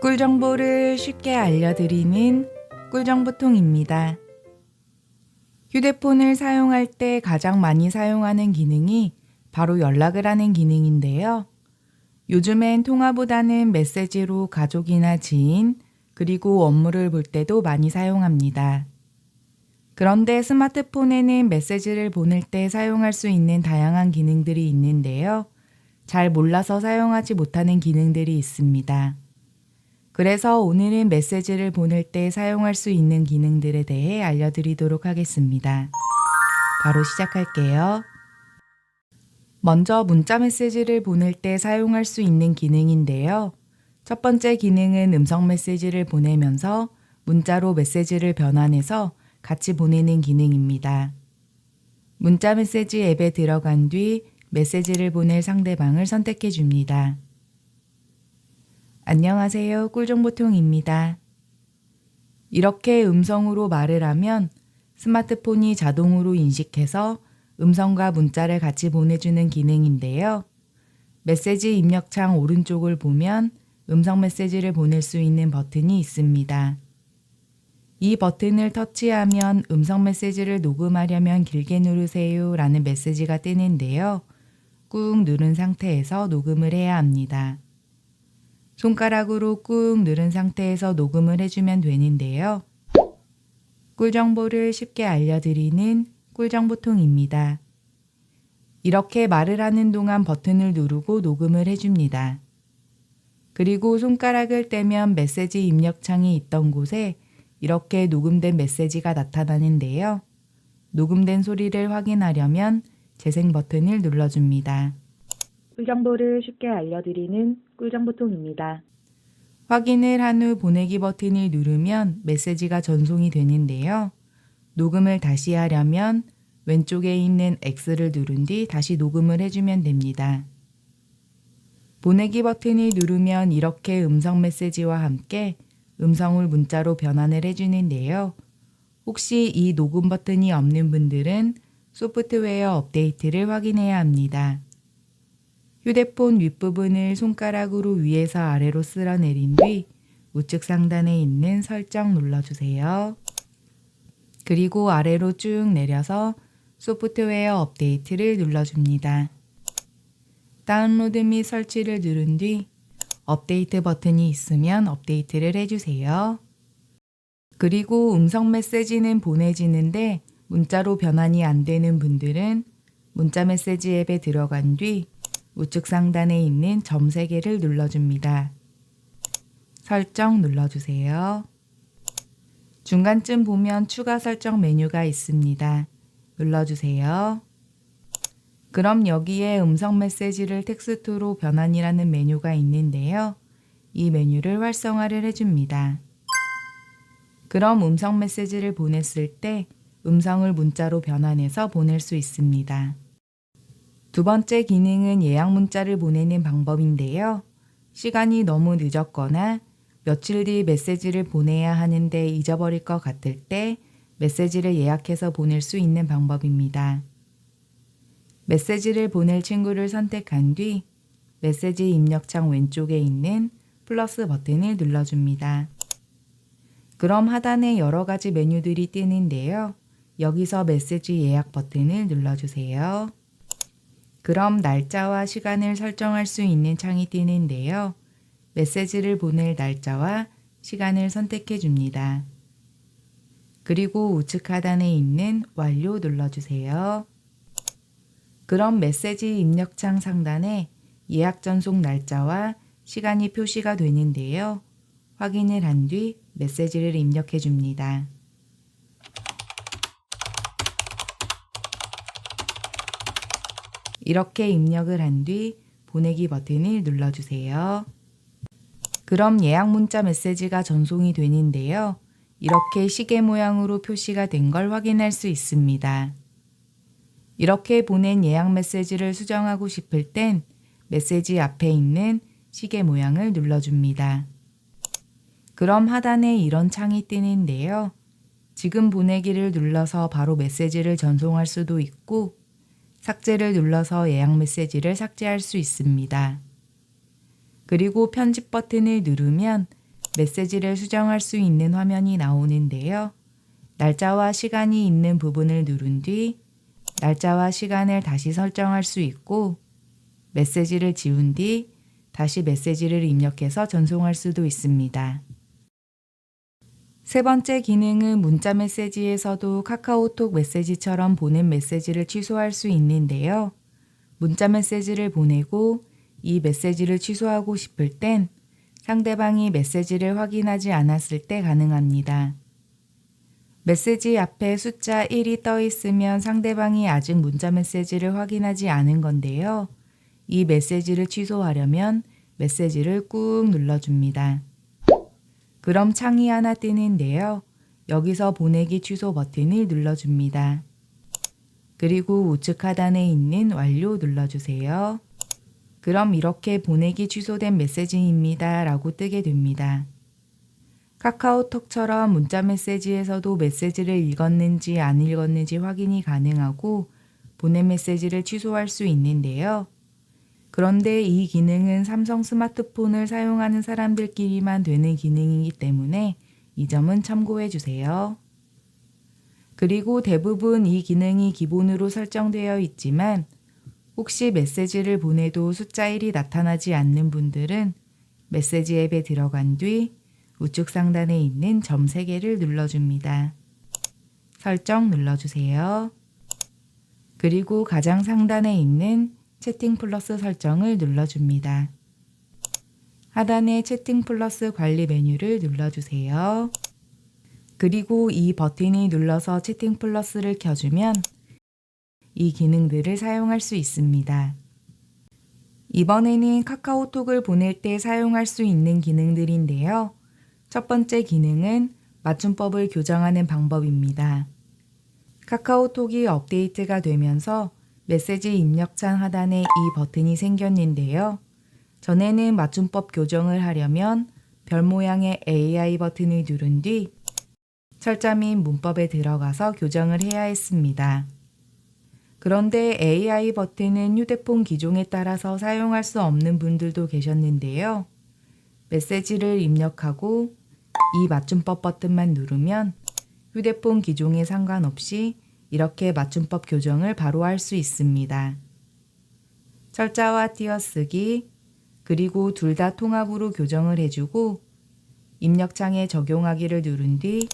꿀 정보를 쉽게 알려드리는 꿀정보통입니다. 휴대폰을 사용할 때 가장 많이 사용하는 기능이 바로 연락을 하는 기능인데요. 요즘엔 통화보다는 메시지로 가족이나 지인, 그리고 업무를 볼 때도 많이 사용합니다. 그런데 스마트폰에는 메시지를 보낼 때 사용할 수 있는 다양한 기능들이 있는데요. 잘 몰라서 사용하지 못하는 기능들이 있습니다. 그래서 오늘은 메시지를 보낼 때 사용할 수 있는 기능들에 대해 알려드리도록 하겠습니다. 바로 시작할게요. 먼저 문자 메시지를 보낼 때 사용할 수 있는 기능인데요. 첫 번째 기능은 음성 메시지를 보내면서 문자로 메시지를 변환해서 같이 보내는 기능입니다. 문자 메시지 앱에 들어간 뒤 메시지를 보낼 상대방을 선택해 줍니다. 안녕하세요. 꿀정보통입니다. 이렇게 음성으로 말을 하면 스마트폰이 자동으로 인식해서 음성과 문자를 같이 보내주는 기능인데요. 메시지 입력창 오른쪽을 보면 음성 메시지를 보낼 수 있는 버튼이 있습니다. 이 버튼을 터치하면 음성 메시지를 녹음하려면 길게 누르세요 라는 메시지가 뜨는데요. 꾹 누른 상태에서 녹음을 해야 합니다. 손가락으로 꾹 누른 상태에서 녹음을 해주면 되는데요. 꿀 정보를 쉽게 알려드리는 꿀정보통입니다. 이렇게 말을 하는 동안 버튼을 누르고 녹음을 해줍니다. 그리고 손가락을 떼면 메시지 입력창이 있던 곳에 이렇게 녹음된 메시지가 나타나는데요. 녹음된 소리를 확인하려면 재생 버튼을 눌러줍니다. 꿀정보를 쉽게 알려드리는 꿀정보통입니다. 확인을 한 후 보내기 버튼을 누르면 메시지가 전송이 되는데요. 녹음을 다시 하려면 왼쪽에 있는 X를 누른 뒤 다시 녹음을 해주면 됩니다. 보내기 버튼을 누르면 이렇게 음성 메시지와 함께 음성을 문자로 변환을 해주는데요. 혹시 이 녹음 버튼이 없는 분들은 소프트웨어 업데이트를 확인해야 합니다. 휴대폰 윗부분을 손가락으로 위에서 아래로 쓸어내린 뒤 우측 상단에 있는 설정 눌러주세요. 그리고 아래로 쭉 내려서 소프트웨어 업데이트를 눌러줍니다. 다운로드 및 설치를 누른 뒤 업데이트 버튼이 있으면 업데이트를 해주세요. 그리고 음성 메시지는 보내지는데 문자로 변환이 안 되는 분들은 문자 메시지 앱에 들어간 뒤 우측 상단에 있는 점 3개를 눌러줍니다. 설정 눌러주세요. 중간쯤 보면 추가 설정 메뉴가 있습니다. 눌러주세요. 그럼 여기에 음성 메시지를 텍스트로 변환이라는 메뉴가 있는데요. 이 메뉴를 활성화를 해줍니다. 그럼 음성 메시지를 보냈을 때 음성을 문자로 변환해서 보낼 수 있습니다. 두 번째 기능은 예약 문자를 보내는 방법인데요. 시간이 너무 늦었거나 며칠 뒤 메시지를 보내야 하는데 잊어버릴 것 같을 때 메시지를 예약해서 보낼 수 있는 방법입니다. 메시지를 보낼 친구를 선택한 뒤 메시지 입력창 왼쪽에 있는 플러스 버튼을 눌러줍니다. 그럼 하단에 여러 가지 메뉴들이 뜨는데요. 여기서 메시지 예약 버튼을 눌러주세요. 그럼 날짜와 시간을 설정할 수 있는 창이 뜨는데요. 메시지를 보낼 날짜와 시간을 선택해 줍니다. 그리고 우측 하단에 있는 완료 눌러주세요. 그럼 메시지 입력창 상단에 예약 전송 날짜와 시간이 표시가 되는데요. 확인을 한 뒤 메시지를 입력해 줍니다. 이렇게 입력을 한 뒤 보내기 버튼을 눌러주세요. 그럼 예약 문자 메시지가 전송이 되는데요. 이렇게 시계 모양으로 표시가 된 걸 확인할 수 있습니다. 이렇게 보낸 예약 메시지를 수정하고 싶을 땐 메시지 앞에 있는 시계 모양을 눌러줍니다. 그럼 하단에 이런 창이 뜨는데요. 지금 보내기를 눌러서 바로 메시지를 전송할 수도 있고 삭제를 눌러서 예약 메시지를 삭제할 수 있습니다. 그리고 편집 버튼을 누르면 메시지를 수정할 수 있는 화면이 나오는데요. 날짜와 시간이 있는 부분을 누른 뒤 날짜와 시간을 다시 설정할 수 있고 메시지를 지운 뒤 다시 메시지를 입력해서 전송할 수도 있습니다. 세 번째 기능은 문자 메시지에서도 카카오톡 메시지처럼 보낸 메시지를 취소할 수 있는데요. 문자 메시지를 보내고 이 메시지를 취소하고 싶을 땐 상대방이 메시지를 확인하지 않았을 때 가능합니다. 메시지 앞에 숫자 1이 떠 있으면 상대방이 아직 문자 메시지를 확인하지 않은 건데요. 이 메시지를 취소하려면 메시지를 꾹 눌러줍니다. 그럼 창이 하나 뜨는데요. 여기서 보내기 취소 버튼을 눌러줍니다. 그리고 우측 하단에 있는 완료 눌러주세요. 그럼 이렇게 보내기 취소된 메시지입니다. 라고 뜨게 됩니다. 카카오톡처럼 문자 메시지에서도 메시지를 읽었는지 안 읽었는지 확인이 가능하고 보낸 메시지를 취소할 수 있는데요. 그런데 이 기능은 삼성 스마트폰을 사용하는 사람들끼리만 되는 기능이기 때문에 이 점은 참고해 주세요. 그리고 대부분 이 기능이 기본으로 설정되어 있지만 혹시 메시지를 보내도 숫자 1이 나타나지 않는 분들은 메시지 앱에 들어간 뒤 우측 상단에 있는 점 3개를 눌러줍니다. 설정 눌러주세요. 그리고 가장 상단에 있는 채팅 플러스 설정을 눌러줍니다. 하단의 채팅 플러스 관리 메뉴를 눌러주세요. 그리고 이 버튼이 눌러서 채팅 플러스를 켜주면 이 기능들을 사용할 수 있습니다. 이번에는 카카오톡을 보낼 때 사용할 수 있는 기능들인데요. 첫 번째 기능은 맞춤법을 교정하는 방법입니다. 카카오톡이 업데이트가 되면서 메시지 입력창 하단에 이 버튼이 생겼는데요. 전에는 맞춤법 교정을 하려면 별 모양의 AI 버튼을 누른 뒤 철자 및 문법에 들어가서 교정을 해야 했습니다. 그런데 AI 버튼은 휴대폰 기종에 따라서 사용할 수 없는 분들도 계셨는데요. 메시지를 입력하고 이 맞춤법 버튼만 누르면 휴대폰 기종에 상관없이 이렇게 맞춤법 교정을 바로 할 수 있습니다. 철자와 띄어쓰기, 그리고 둘 다 통합으로 교정을 해주고 입력창에 적용하기를 누른 뒤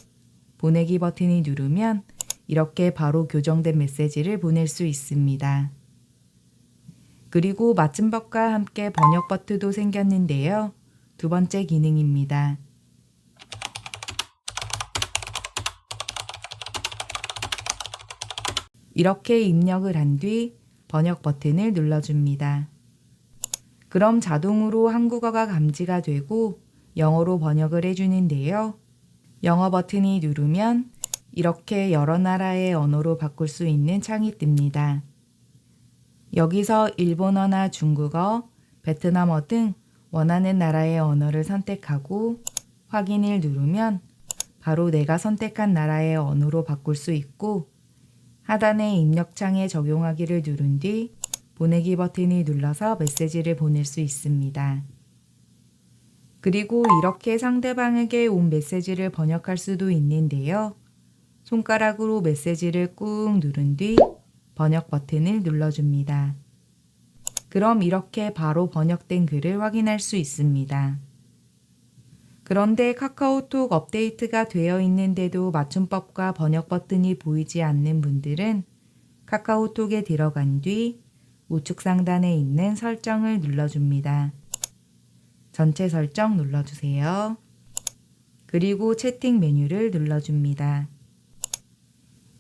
보내기 버튼을 누르면 이렇게 바로 교정된 메시지를 보낼 수 있습니다. 그리고 맞춤법과 함께 번역 버튼도 생겼는데요. 두 번째 기능입니다. 이렇게 입력을 한 뒤 번역 버튼을 눌러줍니다. 그럼 자동으로 한국어가 감지가 되고 영어로 번역을 해주는데요. 영어 버튼이 누르면 이렇게 여러 나라의 언어로 바꿀 수 있는 창이 뜹니다. 여기서 일본어나 중국어, 베트남어 등 원하는 나라의 언어를 선택하고 확인을 누르면 바로 내가 선택한 나라의 언어로 바꿀 수 있고 하단의 입력창에 적용하기를 누른 뒤 보내기 버튼을 눌러서 메시지를 보낼 수 있습니다. 그리고 이렇게 상대방에게 온 메시지를 번역할 수도 있는데요. 손가락으로 메시지를 꾹 누른 뒤 번역 버튼을 눌러줍니다. 그럼 이렇게 바로 번역된 글을 확인할 수 있습니다. 그런데 카카오톡 업데이트가 되어 있는데도 맞춤법과 번역 버튼이 보이지 않는 분들은 카카오톡에 들어간 뒤 우측 상단에 있는 설정을 눌러줍니다. 전체 설정 눌러주세요. 그리고 채팅 메뉴를 눌러줍니다.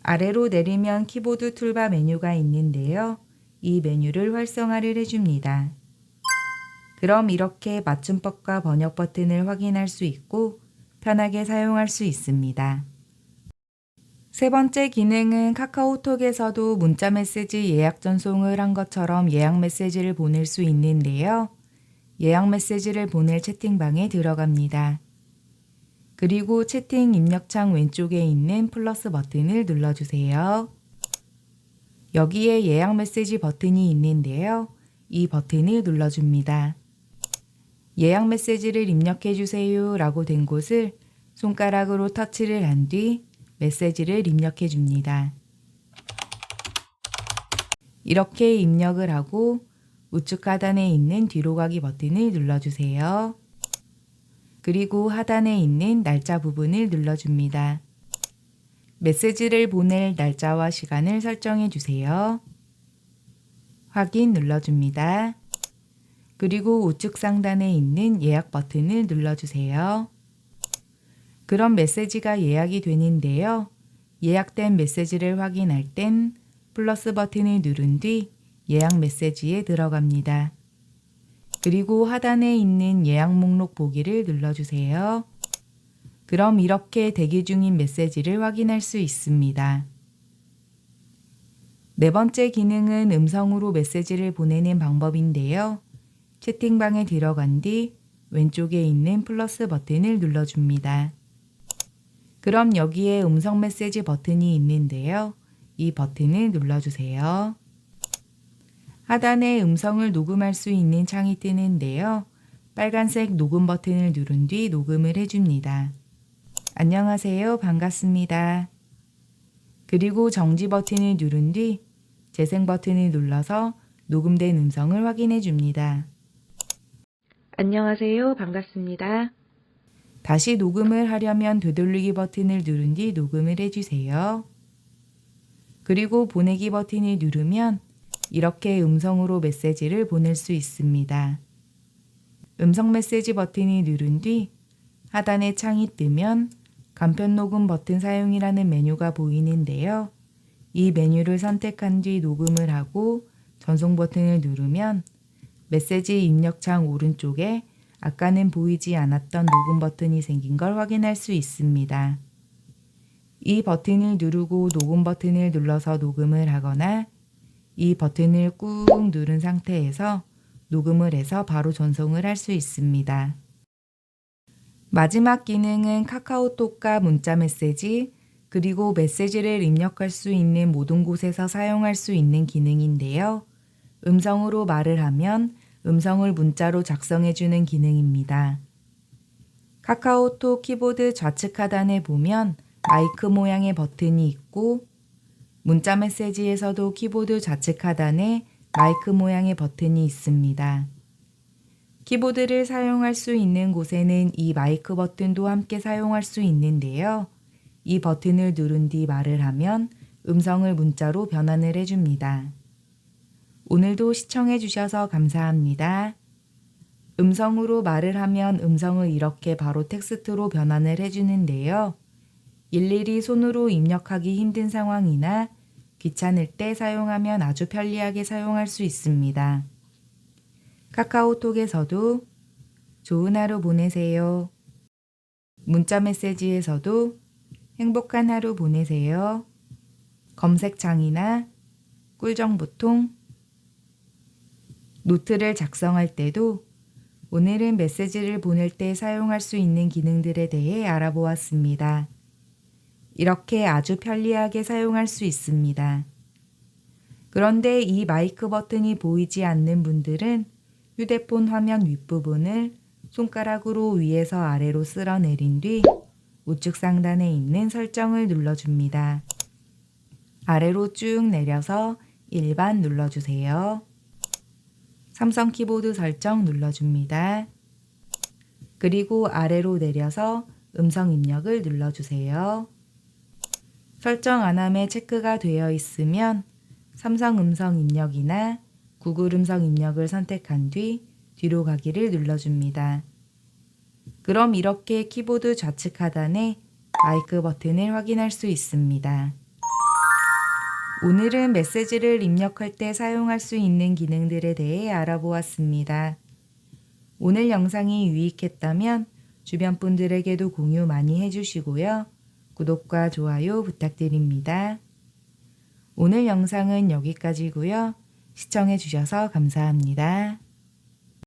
아래로 내리면 키보드 툴바 메뉴가 있는데요. 이 메뉴를 활성화를 해줍니다. 그럼 이렇게 맞춤법과 번역 버튼을 확인할 수 있고 편하게 사용할 수 있습니다. 세 번째 기능은 카카오톡에서도 문자 메시지 예약 전송을 한 것처럼 예약 메시지를 보낼 수 있는데요. 예약 메시지를 보낼 채팅방에 들어갑니다. 그리고 채팅 입력창 왼쪽에 있는 플러스 버튼을 눌러주세요. 여기에 예약 메시지 버튼이 있는데요. 이 버튼을 눌러줍니다. 예약 메시지를 입력해 주세요 라고 된 곳을 손가락으로 터치를 한 뒤 메시지를 입력해 줍니다. 이렇게 입력을 하고 우측 하단에 있는 뒤로 가기 버튼을 눌러주세요. 그리고 하단에 있는 날짜 부분을 눌러줍니다. 메시지를 보낼 날짜와 시간을 설정해 주세요. 확인 눌러줍니다. 그리고 우측 상단에 있는 예약 버튼을 눌러주세요. 그럼 메시지가 예약이 되는데요. 예약된 메시지를 확인할 땐 플러스 버튼을 누른 뒤 예약 메시지에 들어갑니다. 그리고 하단에 있는 예약 목록 보기를 눌러주세요. 그럼 이렇게 대기 중인 메시지를 확인할 수 있습니다. 네 번째 기능은 음성으로 메시지를 보내는 방법인데요. 채팅방에 들어간 뒤 왼쪽에 있는 플러스 버튼을 눌러줍니다. 그럼 여기에 음성 메시지 버튼이 있는데요. 이 버튼을 눌러주세요. 하단에 음성을 녹음할 수 있는 창이 뜨는데요. 빨간색 녹음 버튼을 누른 뒤 녹음을 해줍니다. 안녕하세요. 반갑습니다. 그리고 정지 버튼을 누른 뒤 재생 버튼을 눌러서 녹음된 음성을 확인해 줍니다. 안녕하세요. 반갑습니다. 다시 녹음을 하려면 되돌리기 버튼을 누른 뒤 녹음을 해주세요. 그리고 보내기 버튼을 누르면 이렇게 음성으로 메시지를 보낼 수 있습니다. 음성 메시지 버튼을 누른 뒤 하단에 창이 뜨면 간편 녹음 버튼 사용이라는 메뉴가 보이는데요. 이 메뉴를 선택한 뒤 녹음을 하고 전송 버튼을 누르면 메시지 입력창 오른쪽에 아까는 보이지 않았던 녹음 버튼이 생긴 걸 확인할 수 있습니다. 이 버튼을 누르고 녹음 버튼을 눌러서 녹음을 하거나 이 버튼을 꾹 누른 상태에서 녹음을 해서 바로 전송을 할 수 있습니다. 마지막 기능은 카카오톡과 문자 메시지, 그리고 메시지를 입력할 수 있는 모든 곳에서 사용할 수 있는 기능인데요. 음성으로 말을 하면 음성을 문자로 작성해주는 기능입니다. 카카오톡 키보드 좌측 하단에 보면 마이크 모양의 버튼이 있고 문자 메시지에서도 키보드 좌측 하단에 마이크 모양의 버튼이 있습니다. 키보드를 사용할 수 있는 곳에는 이 마이크 버튼도 함께 사용할 수 있는데요. 이 버튼을 누른 뒤 말을 하면 음성을 문자로 변환을 해줍니다. 오늘도 시청해 주셔서 감사합니다. 음성으로 말을 하면 음성을 이렇게 바로 텍스트로 변환을 해주는데요. 일일이 손으로 입력하기 힘든 상황이나 귀찮을 때 사용하면 아주 편리하게 사용할 수 있습니다. 카카오톡에서도 좋은 하루 보내세요. 문자 메시지에서도 행복한 하루 보내세요. 검색창이나 꿀정보통 노트를 작성할 때도 오늘은 메시지를 보낼 때 사용할 수 있는 기능들에 대해 알아보았습니다. 이렇게 아주 편리하게 사용할 수 있습니다. 그런데 이 마이크 버튼이 보이지 않는 분들은 휴대폰 화면 윗부분을 손가락으로 위에서 아래로 쓸어 내린 뒤 우측 상단에 있는 설정을 눌러줍니다. 아래로 쭉 내려서 일반 눌러주세요. 삼성 키보드 설정 눌러줍니다. 그리고 아래로 내려서 음성 입력을 눌러주세요. 설정 안함에 체크가 되어 있으면 삼성 음성 입력이나 구글 음성 입력을 선택한 뒤 뒤로 가기를 눌러줍니다. 그럼 이렇게 키보드 좌측 하단에 마이크 버튼을 확인할 수 있습니다. 오늘은 메시지를 입력할 때 사용할 수 있는 기능들에 대해 알아보았습니다. 오늘 영상이 유익했다면 주변 분들에게도 공유 많이 해주시고요. 구독과 좋아요 부탁드립니다. 오늘 영상은 여기까지고요. 시청해 주셔서 감사합니다.